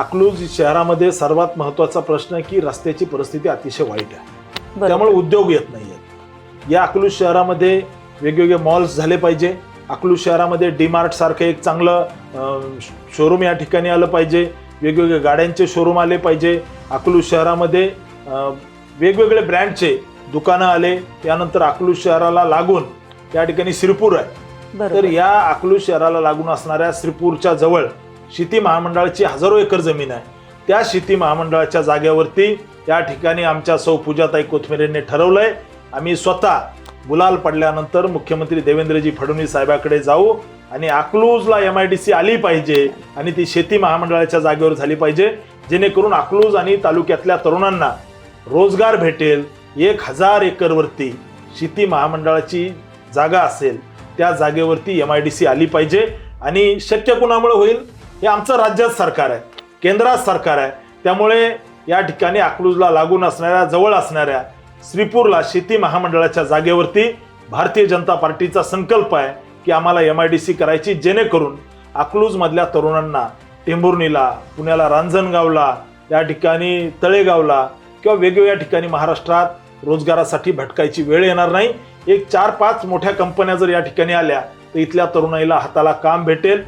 अकलूज शहरामध्ये सर्वात महत्त्वाचा प्रश्न आहे की रस्त्याची परिस्थिती अतिशय वाईट आहे. त्यामुळे उद्योग येत नाही आहेत या अकलूज शहरामध्ये वेगवेगळे मॉल्स झाले पाहिजे. अकलूज शहरामध्ये डीमार्ट सारखं एक चांगलं शोरूम या ठिकाणी आलं पाहिजे. वेगवेगळे गाड्यांचे शोरूम आले पाहिजे. अकलूज शहरामध्ये वेगवेगळे ब्रँडचे दुकानं आले. त्यानंतर अकलूज शहराला लागून त्या ठिकाणी श्रीपूर आहे. तर या अकलूज शहराला लागून असणाऱ्या श्रीपूरच्या जवळ शेती महामंडळाची हजारो एकर जमीन आहे. त्या शेती महामंडळाच्या जागेवरती या ठिकाणी आमच्या सौ पूजाताई कोथमिरेंनी ठरवलंय. आम्ही स्वतः गुलाल पडल्यानंतर मुख्यमंत्री देवेंद्रजी फडणवीस साहेबाकडे जाऊ आणि अकलूजला एम आय डी सी आली पाहिजे आणि ती शेती महामंडळाच्या जागेवर झाली पाहिजे. जेणेकरून अकलूज आणि तालुक्यातल्या तरुणांना रोजगार भेटेल. एक हजार एकरवरती शेती महामंडळाची जागा असेल. त्या जागेवरती एम आय डी सी आली पाहिजे आणि शक्य कुणामुळे होईल? हे आमचं राज्यात सरकार आहे. केंद्रात सरकार आहे. त्यामुळे या ठिकाणी अकलूजला लागून असणाऱ्या जवळ असणाऱ्या श्रीपूरला शेती महामंडळाच्या जागेवरती भारतीय जनता पार्टीचा संकल्प आहे की आम्हाला एम आय डी सी करायची जेणेकरून अकलूजमधल्या तरुणांना टेंभुर्णीला पुण्याला रांजणगावला या ठिकाणी तळेगावला किंवा वेगवेगळ्या ठिकाणी महाराष्ट्रात रोजगारासाठी भटकायची वेळ येणार नाही. एक चार पाच मोठ्या कंपन्या जर या ठिकाणी आल्या तर इथल्या तरुणाईला हाताला काम भेटेल.